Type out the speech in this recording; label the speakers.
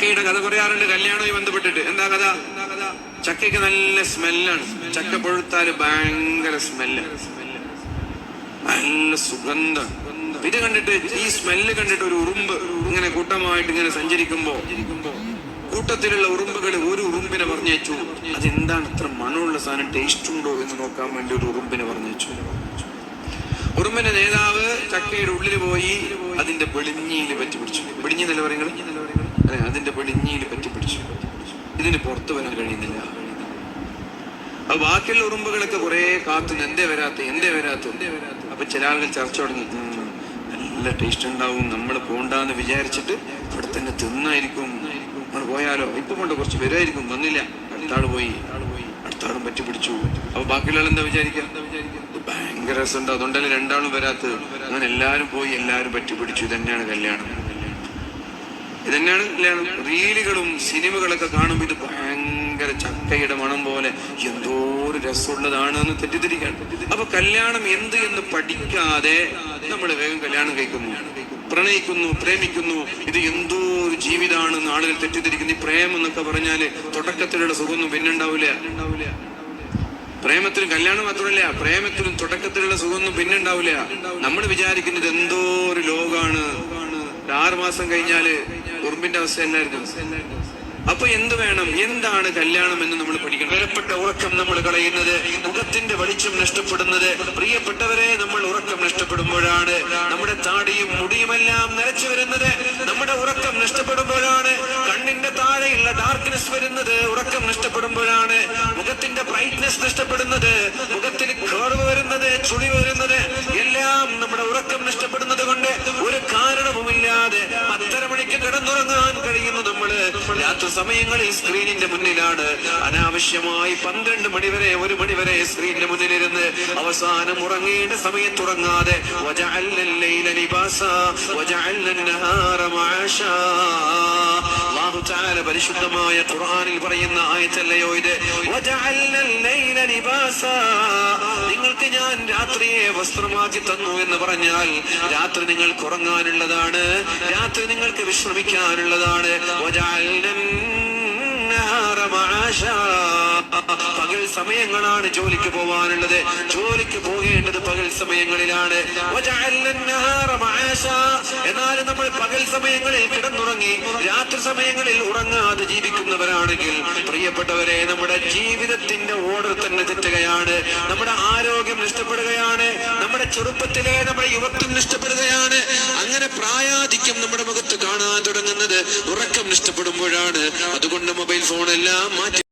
Speaker 1: ചക്കയുടെ കഥ പറയാറുണ്ട് കല്യാണവുമായി ബന്ധപ്പെട്ടിട്ട്. എന്താ കഥ? ചക്കയ്ക്ക് നല്ല സ്മെല്ലാണ്. ചക്ക പൊഴുത്താൽ ഭയങ്കര സ്മെല്ല്. നല്ല സുഗന്ധം. ഇത് കണ്ടിട്ട് ഈ സ്മെല്ല് കണ്ടിട്ട് ഒരു ഉറുമ്പ് ഇങ്ങനെ കൂട്ടമായിട്ട് ഇങ്ങനെ സഞ്ചരിക്കുമ്പോ കൂട്ടത്തിലുള്ള ഉറുമ്പുകൾ ഒരു ഉറുമ്പിനെ പറഞ്ഞേച്ചു അതെന്താണ് ഇത്ര മണമുള്ള സാധനം? ടേസ്റ്റ് ഉണ്ടോ എന്ന് നോക്കാൻ വേണ്ടി ഒരു ഉറുമ്പിനെ പറഞ്ഞേച്ചു ഉറുമ്പിന്റെ നേതാവ് ചക്കയുടെ ഉള്ളിൽ പോയി അതിന്റെ വെളിഞ്ഞിയിൽ പറ്റി പിടിച്ചു. വെളിഞ്ഞി എന്നല്ല പറയുന്നത്? അതിന്റെ വെളിഞ്ഞിയിൽ പറ്റി പിടിച്ചു. ഇതിന് പുറത്തു വരാൻ കഴിയുന്നില്ല. അപ്പൊ ബാക്കിയുള്ള ഉറുമ്പുകളൊക്കെ കുറെ കാത്തുന്നു എന്തേ വരാത്ത എന്തേ വരാത്ത. അപ്പൊ ചില ആളുകൾ ചർച്ച തുടങ്ങി. നല്ല ടേസ്റ്റ് ഉണ്ടാവും നമ്മൾ പോണ്ടാന്ന് വിചാരിച്ചിട്ട് ഇവിടെ തന്നെ തിന്നായിരിക്കും. നമ്മൾ പോയാലോ? ഇപ്പൊ കൊണ്ട് കുറച്ച് വരുമായിരിക്കും വന്നില്ല. അടുത്ത പോയി. അടുത്ത ആളും പറ്റി പിടിച്ചു. അപ്പൊ ബാക്കിയുള്ള എന്താ വിചാരിക്കുക? ഭയങ്കര രസമുണ്ട്. അതുകൊണ്ടല്ലേ രണ്ടാളും വരാത്തത്. അങ്ങനെ എല്ലാരും പോയി എല്ലാരും പറ്റി പിടിച്ചു. ഇതന്നെയാണ് കല്യാണം. ഇതന്നെയാണ് കല്യാണം. റീലുകളും സിനിമകളൊക്കെ കാണുമ്പോൾ ഇത് ഭയങ്കര ചക്കയുടെ മണം പോലെ എന്തോ ഒരു രസമുള്ളതാണ് എന്ന് തെറ്റിദ്ധരിക്കാൻ. അപ്പൊ കല്യാണം എന്ത് എന്ന് പഠിക്കാതെ നമ്മൾ വേഗം കല്യാണം കഴിക്കുന്നു. പ്രണയിക്കുന്നു പ്രേമിക്കുന്നു. ഇത് എന്തോ ഒരു ജീവിതമാണെന്ന് ആളുകൾ തെറ്റിദ്ധരിക്കുന്നു. ഈ പ്രേമം എന്നൊക്കെ പറഞ്ഞാൽ തുടക്കത്തിലുള്ള സുഖമൊന്നും പിന്നെ ഉണ്ടാവില്ല. പ്രേമത്തിലും കല്യാണം മാത്രമല്ല പ്രേമത്തിനും തുടക്കത്തിലുള്ള സുഖമൊന്നും പിന്നെ ഉണ്ടാവില്ല. നമ്മൾ വിചാരിക്കുന്നത് എന്തോ ഒരു ലോകാണ്. ആറ് മാസം കഴിഞ്ഞാൽ ഉറുമ്പിന്റെ അവസ്ഥ എന്നായിരുന്നു? അപ്പൊ എന്ത് വേണം? എന്താണ് കല്യാണം എന്ന് നമ്മൾ പഠിക്കണം. വിലപ്പെട്ട ഉറക്കം നമ്മൾ കളയുന്നത് മുഖത്തിന്റെ വെളിച്ചം നഷ്ടപ്പെടുന്നത്. പ്രിയപ്പെട്ടവരെ നമ്മൾ ഉറക്കം നഷ്ടപ്പെടുമ്പോഴാണ് നമ്മുടെ താടിയും മുടിയുമെല്ലാം നിലച്ചു വരുന്നത്. നമ്മുടെ ഉറക്കം നഷ്ടപ്പെടുമ്പോഴാണ് കണ്ണിന്റെ താഴെയുള്ള ഡാർക്ക്നെസ് വരുന്നത്. ഉറക്കം നഷ്ടപ്പെടുമ്പോഴാണ് മുഖത്തിന്റെ ബ്രൈറ്റ്നെസ് നഷ്ടപ്പെടുന്നത്. മുഖത്തിന് കേർവ് വരുന്നത് ചുളി വരുന്നത്. എല്ലാം നമ്മുടെ ഉറക്കം നഷ്ടപ്പെടുന്നത് കൊണ്ട് ഒരു കാരണവുമില്ലാതെ പത്തര മണിക്ക് കിടന്നുറങ്ങാൻ കഴിയുന്നു നമ്മള് രാത്രി സമയങ്ങളിൽ സ്ക്രീനിന്റെ മുന്നിലാണ് അനാവശ്യമായി പന്ത്രണ്ട് മണിവരെ ഒരു മണിവരെ സ്ക്രീനിന്റെ മുന്നിലിരുന്ന് അവസാനം ഉറങ്ങേണ്ട സമയത്ത് ഉറങ്ങാതെ وجعلنا الليل لباسا وجعلنا النهار معاشا അല്ലാഹു തആല പരിശുദ്ധമായ ഖുർആനിൽ പറയുന്ന ആയത്തല്ലയോ ഇത്? നിങ്ങൾക്ക് ഞാൻ രാത്രിയെ വസ്ത്രമാക്കി തന്നു എന്ന് പറഞ്ഞാൽ രാത്രി നിങ്ങൾക്ക് ഉറങ്ങാനുള്ളതാണ് രാത്രി നിങ്ങൾക്ക് വിശ്രമിക്കാനുള്ളതാണ്. ഒരാളുടെ പകൽ സമയങ്ങളാണ് ജോലിക്ക് പോവാനുള്ളത്. ജോലിക്ക് പോകേണ്ടത് പകൽ സമയങ്ങളിലാണ്. എന്നാലും നമ്മൾ പകൽ സമയങ്ങളിൽ കിടന്നുറങ്ങി രാത്രി സമയങ്ങളിൽ ഉറങ്ങാതെ ജീവിക്കുന്നവരാണെങ്കിൽ പ്രിയപ്പെട്ടവരെ നമ്മുടെ ജീവിതത്തിന്റെ ഓർഡർ തന്നെ തെറ്റുകയാണ്. നമ്മുടെ ആരോഗ്യം നഷ്ടപ്പെടുകയാണ്. നമ്മുടെ ചെറുപ്പത്തിലെ നമ്മുടെ യുവത്വം നഷ്ടപ്പെടുകയാണ്. അങ്ങനെ പ്രായാധിക്യം നമ്മുടെ മുഖത്ത് കാണാൻ തുടങ്ങുന്നത് ഉറക്കം നഷ്ടപ്പെടുമ്പോഴാണ്. അതുകൊണ്ട് മൊബൈൽ ഫോൺ എല്ലാം മാറ്റി